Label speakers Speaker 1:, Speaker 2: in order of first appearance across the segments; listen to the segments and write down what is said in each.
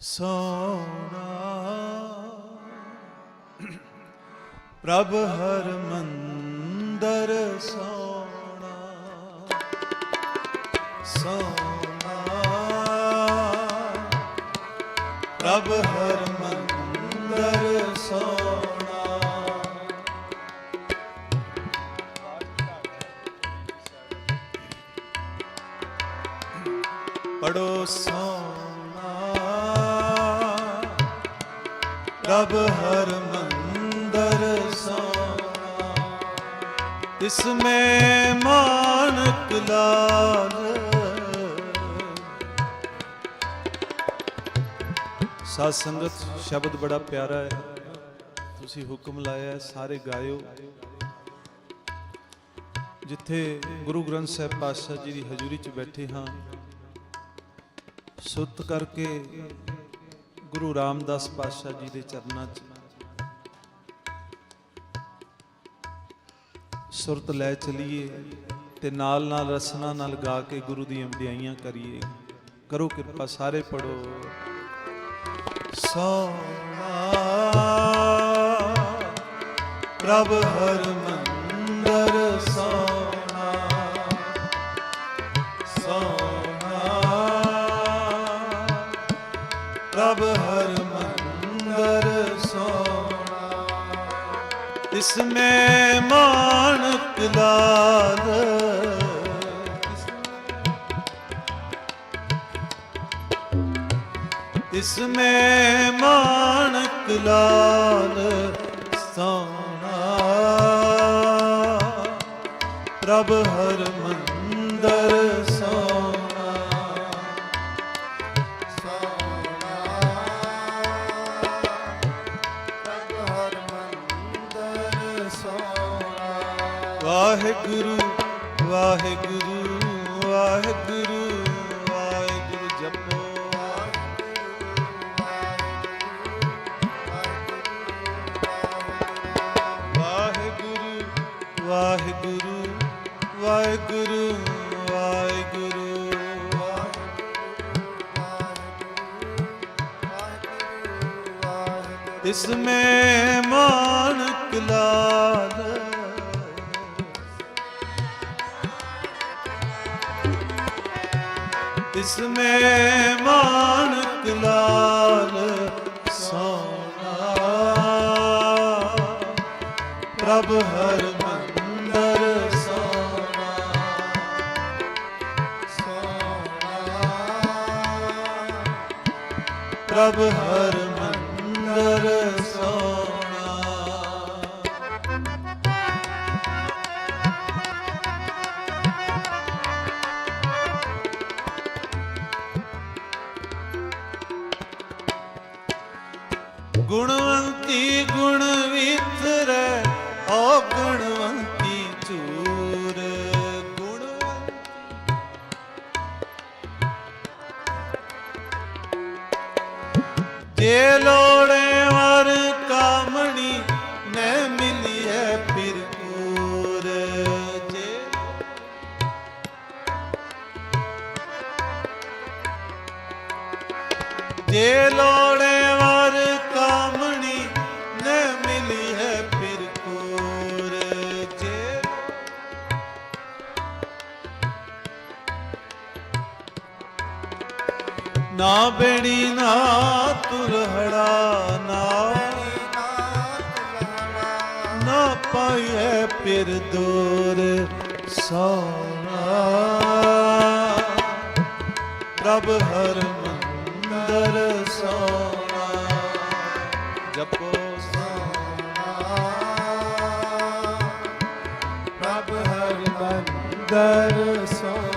Speaker 1: ਸੋਣਾ ਪ੍ਰਭ ਹਰ ਮੰਦਰ ਸੋਣਾ ਸੋਣਾ ਪ੍ਰਭ ਹਰ ਮੰਦਰ ਸੋਣਾ ਪੜੋ ਸੋਣਾ ਪ੍ਰਭ ਹਰ ਮੰਦਰ ਸੋਣਾ ਇਸਮੇ ਮਾਨਕ ਲਾਲ। ਸਾਧ ਸੰਗਤ, ਸ਼ਬਦ ਬੜਾ ਪਿਆਰਾ ਹੈ। ਤੁਸੀਂ ਹੁਕਮ ਲਾਇਆ ਸਾਰੇ ਗਾਇਓ। ਜਿੱਥੇ ਗੁਰੂ ਗ੍ਰੰਥ ਸਾਹਿਬ ਪਾਤਸ਼ਾਹ ਜੀ ਦੀ ਹਜ਼ੂਰੀ 'ਚ ਬੈਠੇ ਹਾਂ ਸੁੱਤ ਕਰਕੇ ਗੁਰੂ ਰਾਮਦਾਸ ਪਾਤਸ਼ਾਹ ਜੀ ਦੇ ਚਰਨਾਂ 'ਚ ਸੁਰਤ ਲੈ ਚਲੀਏ ਤੇ ਨਾਲ ਨਾਲ ਰਸਨਾ ਨਾਲ ਗਾ ਕੇ ਗੁਰੂ ਦੀਆਂ ਵਡਿਆਈਆਂ ਕਰੀਏ। ਕਰੋ ਕਿਰਪਾ, ਸਾਰੇ ਪੜੋ ਸੋਣਾ ਪ੍ਰਭ ਹਰ ਮੰਦਰ ਇਸਮੇ ਮਾਨਕ ਲਾਲ। ਇਸਮੇ ਮਾਨਕ ਲਾਲ ਸੋਣਾ ਪ੍ਰਭ ਹਰ ਮੰਦਰ ਵਾਹਿਗੁਰੂ ਵਾਹਿਗੁਰੂ ਵਾਹਿਗੁਰੂ ਵਾਹਿਗੁਰੂ ਜਪੋ। ਵਾਹਿਗੁਰੂ ਵਾਹਿਗੁਰੂ ਵਾਹਿਗੁਰੂ ਵਾਹਿਗੁਰੂ। ਇਸਮੇ ਮਾਨਕ ਲਾਲ ਇਸਮੇ ਮਾਨਕ ਲਾਲ ਸੋਣਾ ਪ੍ਰਭ ਹਰ ਮੰਦਰ ਸੋਣਾ ਪ੍ਰਭ ਹਰ ਮੰਦਰ ਸੋਣਾ ਗੁਣਵੰਤੀ ਗੁਣ ਵਿਤਰੈ ਓ ਗੁਣਵੰਤੀ ਚੂਰ। ਗੁਣਵੰਤੀ। ਜੇ ਲੋੜੇ ਨਾ ਬੇੜੀ ਨਾ ਤੁਰਹੜਾ, ਨਾ ਨਾ ਪਾਈਏ ਫਿਰ ਦੂਰ ਸੋਣਾ ਪ੍ਰਭ ਹਰ ਮੰਦਰ ਸੋਣਾ ਜਪੋ ਸੋਣਾ ਪ੍ਰਭ ਹਰ ਮੰਦਰ ਸੋਣਾ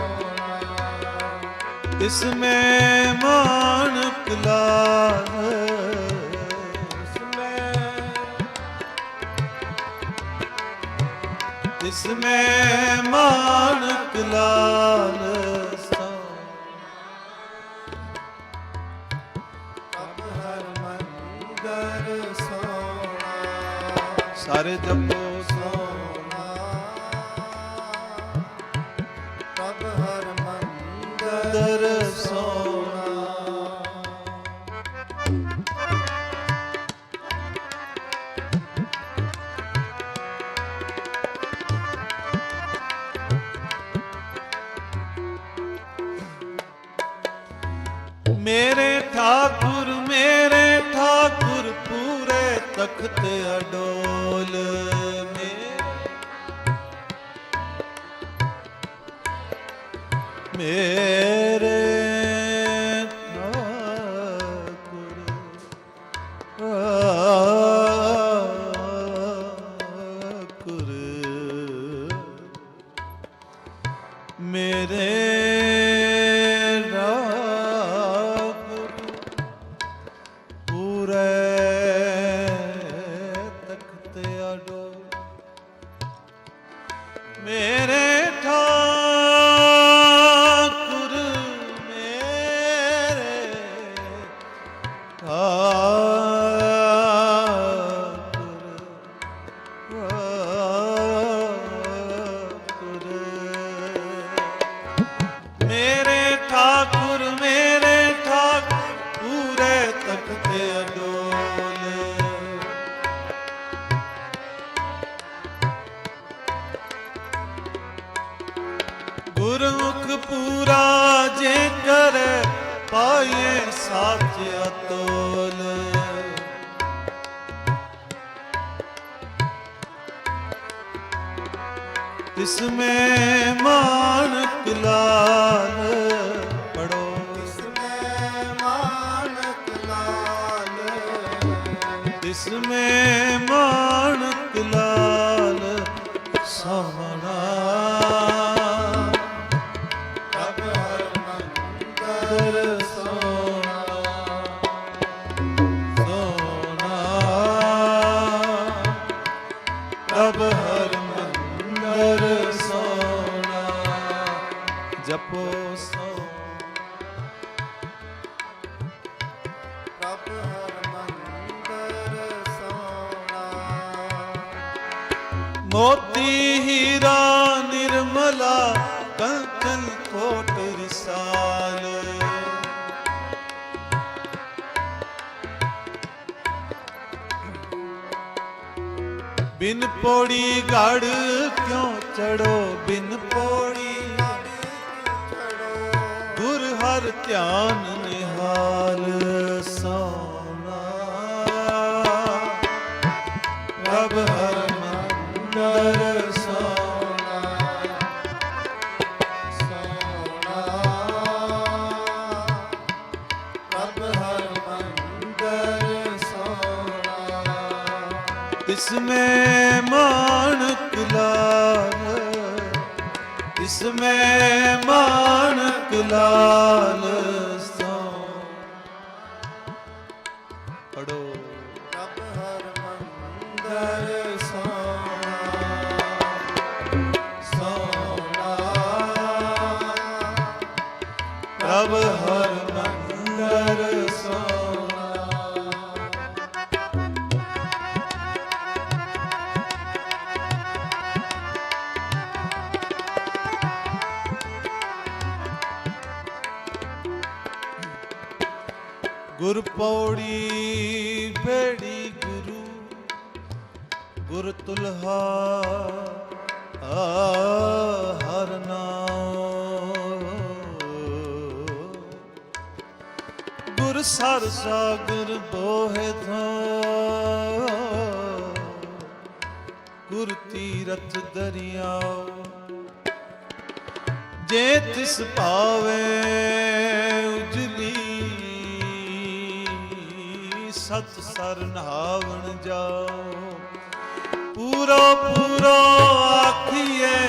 Speaker 1: ਇਸਮੇ ਮਾਨਕ ਲਾਲ ਇਸਮੇ ਇਸਮੇ ਮਾਨਕ ਸਾਰੇ ਜਪੋ ਠਾਕੁਰ ਮੇਰੇ ਠਾਕੁਰ ਪੂਰੇ ਤਖਤ ਅਡੋਲ ਠਾਕੁਰ ਤਿਸ ਮੈਂ ਮਾਨਕ ਲਾਲ ਪੜੋ। ਤਿਸ ਮੈਂ ਲਾਲ। ਤਿਸ ਬਿਨ ਪੌੜੀ ਗੜ ਕਿਉਂ ਚੜੋ? ਬਿਨ ਪੌੜੀ ਗੁਰ ਹਰ ਧਿਆਨ ਨਿਹਾਲ। इसमें मानक लाल इसमें मानक लाल सो पढ़ो
Speaker 2: प्रभ हर मंदिर सोना सोना
Speaker 1: प्रभ हर ਪੌੜੀ ਬੇੜੀ ਗੁਰੂ, ਗੁਰ ਤੁਲਹਾ, ਹਰ ਨਾਮ। ਗੁਰ ਸਰ ਸਾਗਰ ਬੋਹਿ ਥੋ, ਗੁਰ ਤੀਰਥ ਦਰਿਆਓ। ਜੇ ਤਿਸ ਭਾਵੇ ਸਤ ਸਰ ਨਹਾਵਣ ਜਾਓ। ਪੂਰਾ ਪੂਰਾ ਆਖੀਏ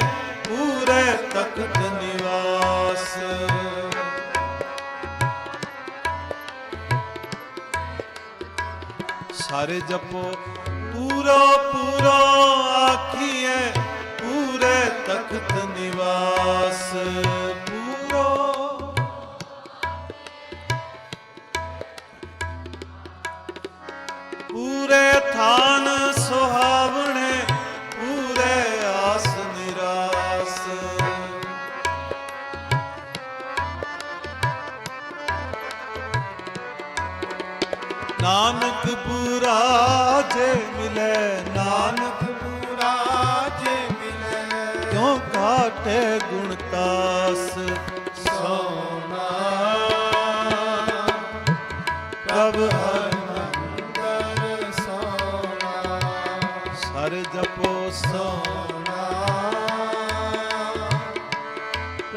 Speaker 1: ਪੂਰੇ ਤਖਤ ਨਿਵਾਸ। ਸਾਰੇ ਜਪੋ, ਪੂਰਾ ਪੂਰਾ ਆਖੀਏ ਪੂਰੇ ਤਖਤ ਨਿਵਾਸ। ਪੂਰੇ ਥਾਨ ਸੁਹਾਵਣੇ, ਪੂਰੇ ਆਸ ਨਿਰਾਸ। ਨਾਨਕ ਪੂਰਾ ਜੇ ਮਿਲੇ, ਨਾਨਕ
Speaker 2: ਪੂਰਾ ਜੇ ਮਿਲੇ,
Speaker 1: ਕਿਉਂ ਘਾਟੇ ਗੁਣ ਤਾਸ? ਸੋਨਾ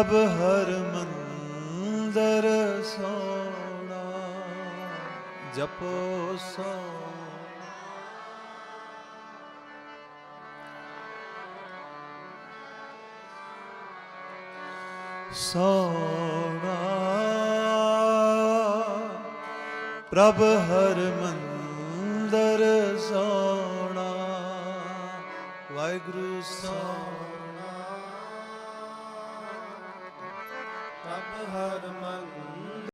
Speaker 1: ਪ੍ਰਭ ਹਰ
Speaker 2: ਮੰਦਰ ਸੋਣਾ
Speaker 1: ਜਪੋ ਸੋਨਾ
Speaker 2: ਸੋਣਾ ਪ੍ਰਭ ਹਰ ਮੰਦਰ ਸੋਣਾ
Speaker 1: ਵਾਹਿਗੁਰੂ ਸੋਣਾ।
Speaker 2: ਹਰ ਮਨ